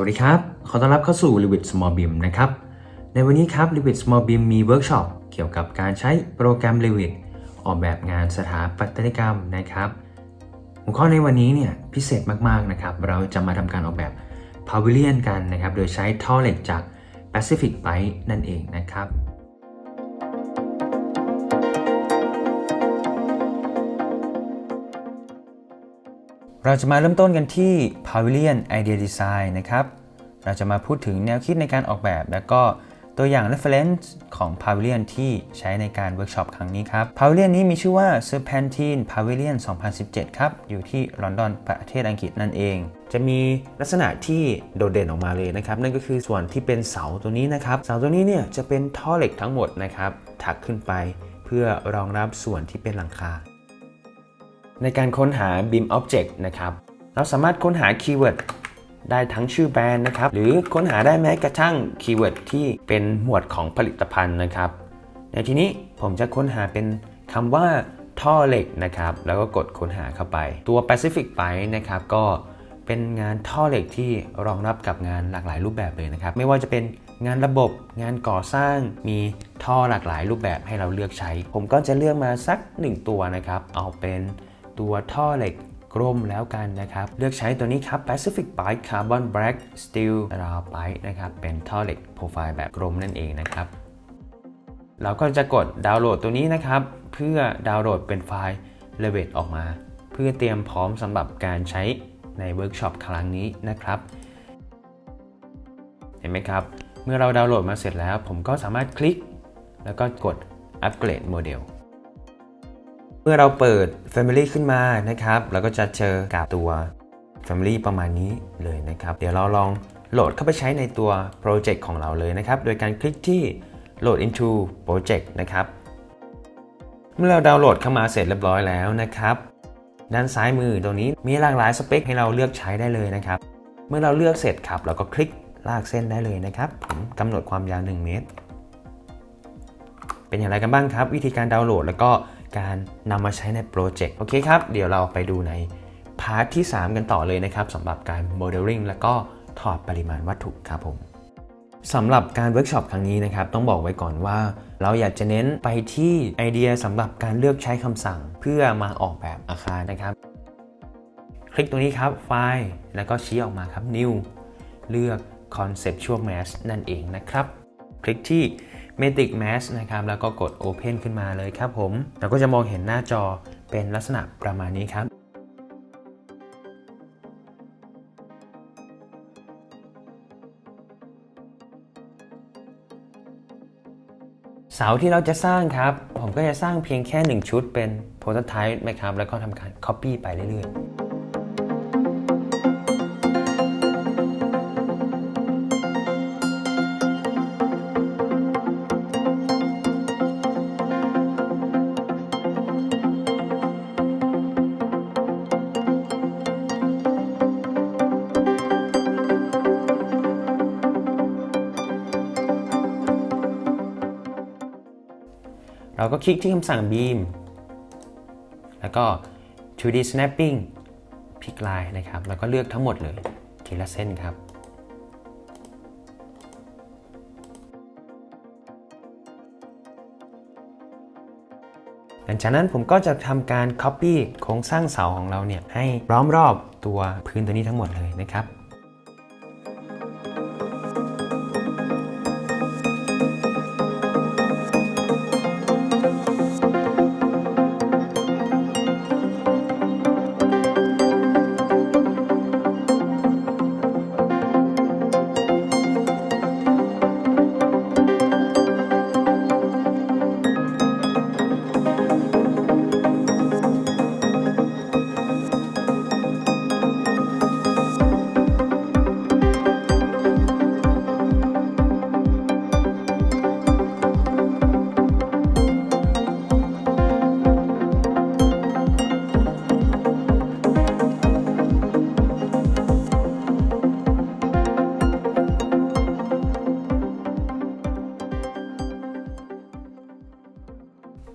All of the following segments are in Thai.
วัสดีครับ ขอต้อนรับเข้าสู่ r e v i t Small BIM นะครับ ในวันนี้ครับ r e v i t Small BIM มีเวิร์กช็อปเกี่ยวกับการใช้โปรแกรม r e v i t ออกแบบงานสถาปัตยกรรมนะครับ หัวข้อในวันนี้เนี่ยพิเศษมากๆนะครับ เราจะมาทำการออกแบบ Pavilion กันนะครับ โดยใช้ท่อเหล็กจาก Pacific b i t e นั่นเองนะครับ เราจะมาเริ่มต้นกันที่ Pavilion Idea Design นะครับ เราจะมาพูดถึงแนวคิดในการออกแบบ และก็ตัวอย่าง reference ของ Pavilion ที่ใช้ในการเวิร์กช็อปครั้งนี้ครับ Pavilion นี้มีชื่อว่า Serpentine Pavilion 2017 ครับ อยู่ที่ลอนดอนประเทศอังกฤษนั่นเอง จะมีลักษณะที่โดดเด่นออกมาเลยนะครับ นั่นก็คือส่วนที่เป็นเสาตัวนี้นะครับ เสาตัวนี้เนี่ยจะเป็นท่อเหล็กทั้งหมดนะครับ ถักขึ้นไปเพื่อรองรับส่วนที่เป็นหลังคา ในการค้นหา Beam Object นะครับ เราสามารถค้นหาคีย์เวิร์ดได้ทั้งชื่อแบรนด์นะครับ หรือค้นหาได้แม้กระทั่งคีย์เวิร์ดที่เป็นหมวดของผลิตภัณฑ์นะครับ ในที่นี้ผมจะค้นหาเป็นคำว่าท่อเหล็กนะครับ แล้วก็กดค้นหาเข้าไป ตัว Pacific Pipe นะครับ ก็เป็นงานท่อเหล็กที่รองรับกับงานหลากหลายรูปแบบเลยนะครับ ไม่ว่าจะเป็นงานระบบ งานก่อสร้าง มีท่อหลากหลายรูปแบบให้เราเลือกใช้ ผมก็จะเลือกมาสัก 1 ตัวนะครับ เอาเป็น ตัวท่อเหล็กกลมแล้วกันนะครับ เลือกใช้ตัวนี้ครับ Pacific Pipe Carbon Black Steel Round Pipe นะครับ เป็นท่อเหล็กโปรไฟล์แบบกลมนั่นเองนะครับ เราก็จะกดดาวน์โหลดตัวนี้นะครับ เพื่อดาวน์โหลดเป็นไฟล์ r e v e t ออกมา เพื่อเตรียมพร้อมสำหรับการใช้ในเวิร์กช็อปครั้งนี้นะครับ เห็นไหมครับ เมื่อเราดาวน์โหลดมาเสร็จแล้ว ผมก็สามารถคลิก แล้วก็กดอัปเกรดโมเดล มื่อเราเปิด Family ขึ้นมานะครับเราก็จะเจอกับตัว Family ประมาณนี้เลยนะครับ เดี๋ยวเราลองโหลดเข้าไปใช้ในตัวโปรเจกต์ของเราเลยนะครับ โดยการคลิกที่ Load into Project นะครับ เมื่อเราดาวน์โหลดเข้ามาเสร็จเรียบร้อยแล้วนะครับ ด้านซ้ายมือตรงนี้มีหลากหลายสเปคให้เราเลือกใช้ได้เลยนะครับ เมื่อเราเลือกเสร็จครับเราก็คลิกลากเส้นได้เลยนะครับผมกำหนดความยาว 1 เมตร เป็นอย่างไรกันบ้างครับ วิธีการดาวน์โหลดแล้วก็ การนำมาใช้ในโปรเจกต์โอเคครับ เดี๋ยวเราไปดูในพาร์ทที่ 3 กันต่อเลยนะครับสำหรับการโมเดลลิ่งแล้วก็ถอดปริมาณวัตถุครับผมสำหรับการเวิร์กช็อปครั้งนี้นะครับ ต้องบอกไว้ก่อนว่า เราอยากจะเน้นไปที่ไอเดียสำหรับการเลือกใช้คำสั่ง เพื่อมาออกแบบอาคารนะครับ คลิกตรงนี้ครับไฟล์แล้วก็ชี้ออกมาครับ New เลือก Conceptual Mask นั่นเองนะครับ คลิกที่ m e t i c Mask นะครับแล้วก็กด Open ขึ้นมาเลยครับผมเราก็จะมองเห็นหน้าจอเป็นลักษณะประมาณนี้ครับเสาที่เราจะสร้างครับ ผมก็จะสร้างเพียงแค่ 1 ชุดเป็น Prototype นะครับแล้วก็ทำการ Copy ไปเรื่อยๆ เราก็คลิกที่คำสั่ง beam แล้วก็ 2D snapping พลิกลายนะครับ แล้วก็เลือกทั้งหมดเลยทีละเส้นครับหลังจากนั้นผมก็จะทำการ Copy โครงสร้างเสาของเราเนี่ยให้ล้อมรอบตัวพื้นตัวนี้ทั้งหมดเลยนะครับ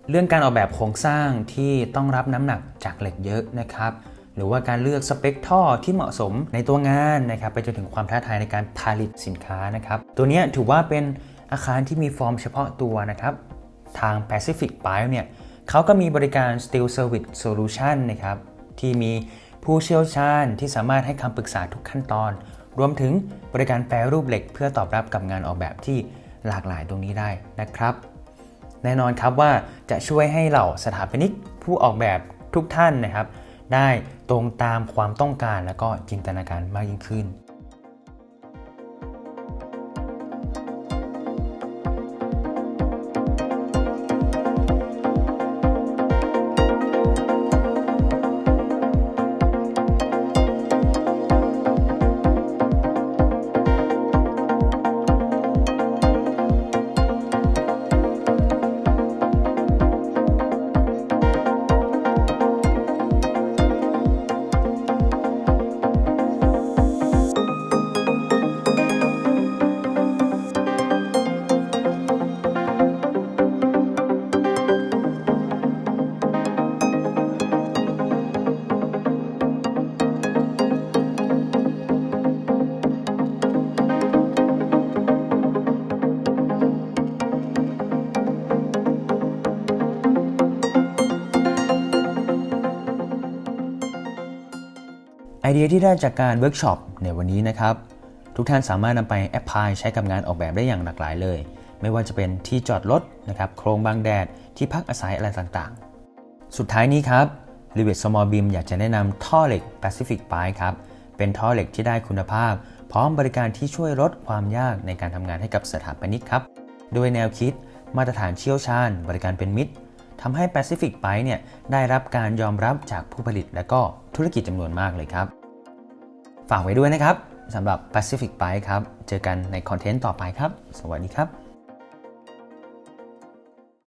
เรื่องการออกแบบโครงสร้างที่ต้องรับน้ำหนักจากเหล็กเยอะนะครับ หรือว่าการเลือกสเปคท่อที่เหมาะสมในตัวงานนะครับไปจนถึงความท้าทายในการผลิตสินค้านะครับ ตัวนี้ถือว่าเป็นอาคารที่มีฟอร์มเฉพาะตัวนะครับ ทาง Pacific Pipe เนี่ยเขาก็มีบริการ Steel Service Solution นะครับ ที่มีผู้เชี่ยวชาญที่สามารถให้คำปรึกษาทุกขั้นตอน รวมถึงบริการแปรรูปเหล็กเพื่อตอบรับกับงานออกแบบที่หลากหลายตรงนี้ได้นะครับ แน่นอนครับว่าจะช่วยให้เหล่าสถาปนิกผู้ออกแบบทุกท่านนะครับ ได้ตรงตามความต้องการและก็จินตนาการมากยิ่งขึ้น ไอเดียที่ได้จากการเวิร์กช็อปในวันนี้นะครับ ทุกท่านสามารถนำไปแอพพลายใช้กับงานออกแบบได้อย่างหลากหลายเลย ไม่ว่าจะเป็นที่จอดรถนะครับโครงบางแดดที่พักอาศัยอะไรต่างๆ สุดท้ายนี้ครับ r i v e t Small Beam อยากจะแนะนำท่อเหล็ก Pacific Pipe ครับ เป็นท่อเหล็กที่ได้คุณภาพ พร้อมบริการที่ช่วยลดความยากในการทำงานให้กับสถาปนิกครับ โดยแนวคิดมาตรฐานเชี่ยวชาญ บริการเป็นมิตรทำให้ Pacific Pipe เนี่ยได้รับการยอมรับจากผู้ผลิตและก็ ธุรกิจจำนวนมากเลยครับ ฝากไว้ด้วยนะครับสำหรับ Pacific Pipe ครับ เจอกันในคอนเทนต์ต่อไปครับ สวัสดีครับ